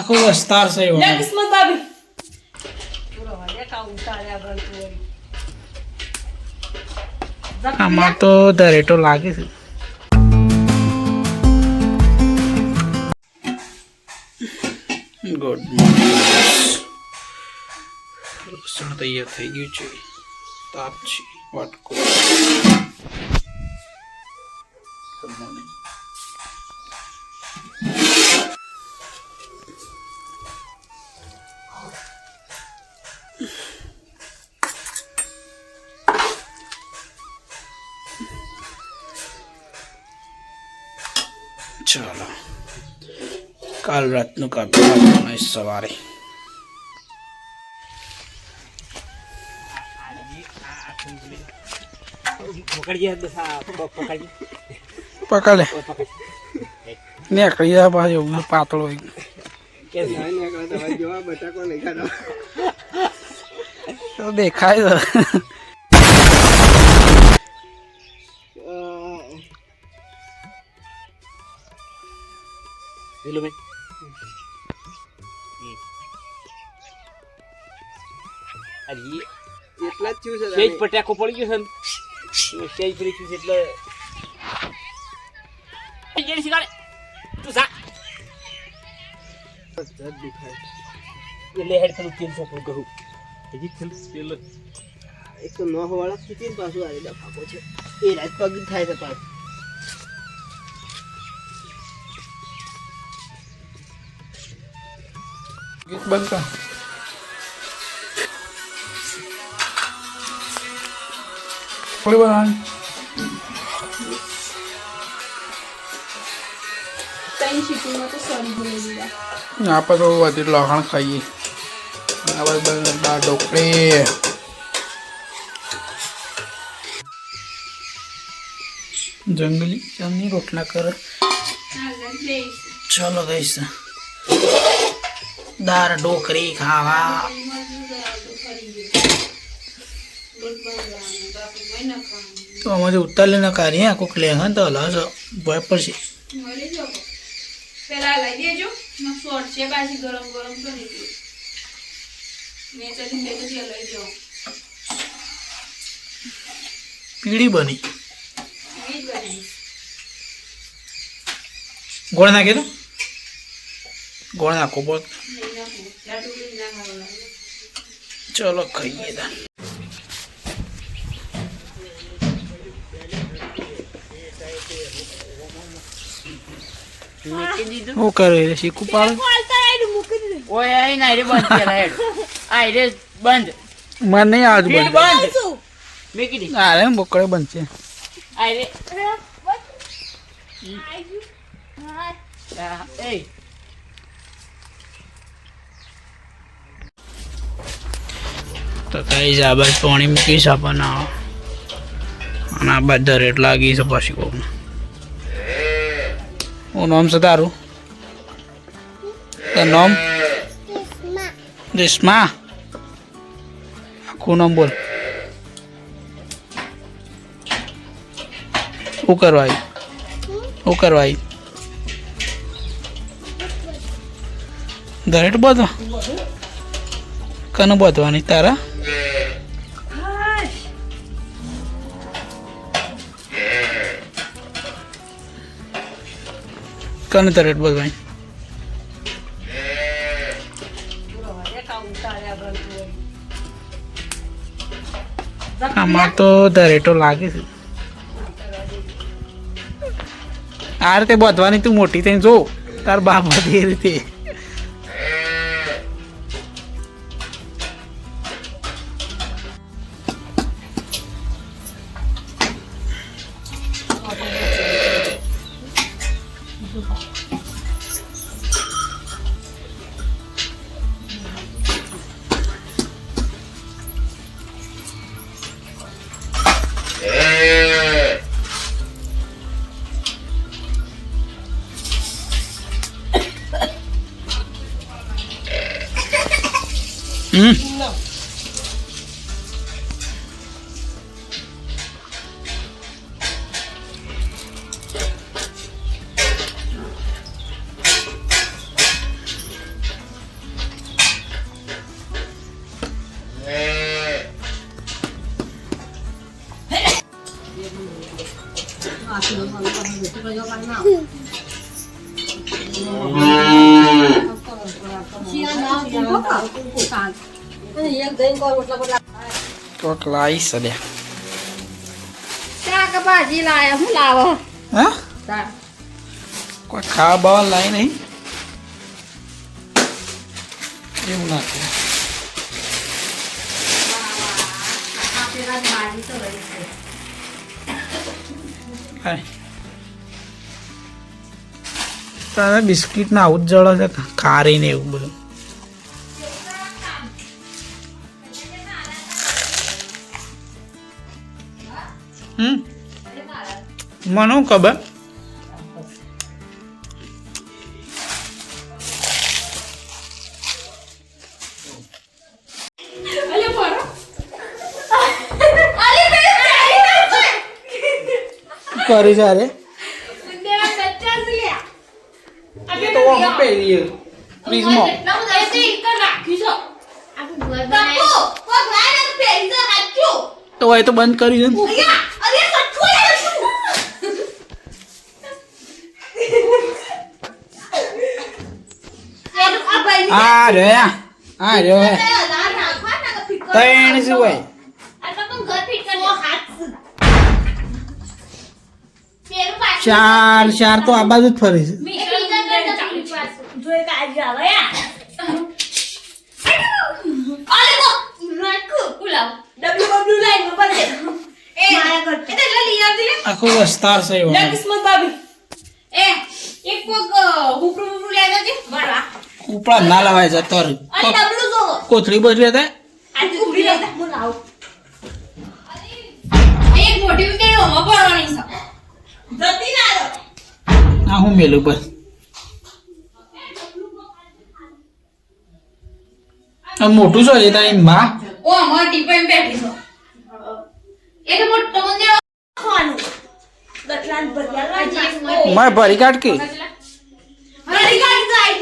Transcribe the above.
આખો વિસ્તાર છે એવો. લે કિસ્મત ભાભી. પૂરો વાલે કા ઉતાર્યા ગળ આમાં તો દરેટો લાગે છે. ગુડ મોર્નિંગ લસણ તૈયાર થઈ ગયું છે. તાપ છે. વાટકો. કાલ રાતનું કાપી સવારે પકડે નીકળી જાય પાછું પાતળો હોય. તો દેખાય છે એટલા જ થયું છે સેજ પટાકો પડી ગયો છે ને સેજ પડી ગયું છે એટલે જેડી શિકારે તું જા જજ દુખાય. એટલે હેડ પેલું તેલ સોપડું કરું હજી તેલ તેલ એક તો નોહ વાળા ખીચીને પાછું આવી ડફાકો છે. એ રાત પગ થાય છે પાછું. ગીત બંધ કર. થોડી દીધા. આપણે તો વધી લહણ ખાઈએ. દાળ ઢોકળી. જંગલી રોટલા કર. ચાલો ગઈશ દાળ ઢોકરી ખાવા. તો અમારે ઉતારી ના કાઢીએ કોક લે હા તો હલાવ ભય પડશે. પેલા લઈ દેજો. શોર્ટ છે બાજી ગરમ ગરમ કરી દો મેં ચલી બે તો લઈ જાઓ પીળી બની. ગોળ નાખી દો. ગોળ નાખો બોલ ચલો ખાઈએ તા. શું કરે શીખું પાડે? ઓય આઈ ના રે બંધ કેલા હેડ આઈ રે બંધ. મને નહીં આજ બંધ. બંધ. મેકી દી. અરે બોકડે બંધ છે. આઈ રે એ. તો કઈ આ બાજુ પાણી મૂકીશ આપણને અને આ બધા રેટ લાગી છે પછી કહું હું નામ છે તારું? તારું નામ? રેશમા. આખું નામ બોલ. શું કરવા આવી શું કરવા આવી દરેટ બધો? કનું બધવાની તારા? કને દરેટ બધવાની પૂરો વાલે કા ઉતાર્યા ગળ તું આમાં તો દરેટો લાગે છે. આ રીતે બધવાની તું મોટી થઈને જો, તાર બાપ બધી રીતે. 嗯。哎。哎。那只能放到这个幺八那。嗯。કોક લાવી સડ્યા શાક કોઈ ખાવા બાવા લાવી નહીં એવું નાખે તારે બિસ્કિટ ના આવું જ જળો છે ખારી ને એવું બધું. હમ? મને ખબર? કરી લ્યા એ તો હું છે. પહેરી દે તો એ તો બંધ કરી દે ને. અહીંયા અરે સચ્ચું યાર શું આ રે આ રે ત્રણ શું હોય. આ તો પણ ઘર ફિટ કરી હાથ પેરું પાછું ચાર ચાર તો આ બાજુ જ ફરી છે. આખો વસ્તાર કરતા ઉપડા ના લવાય જતો રે અને ડબલું જો કોથળી બદલી હતા આ હું લાવ. એક મોટી ઉતેડી ઓમાં પડવાની છે. જતી ના રહો. આ હું મેલું બસ. આ મોટું છો એ તારી માં ઓ અમાર પણ બેઠી છો. એટલે મોટો મંદિર ખાવાનું દટલાન બદલા મારે ભરી કાઢ કે?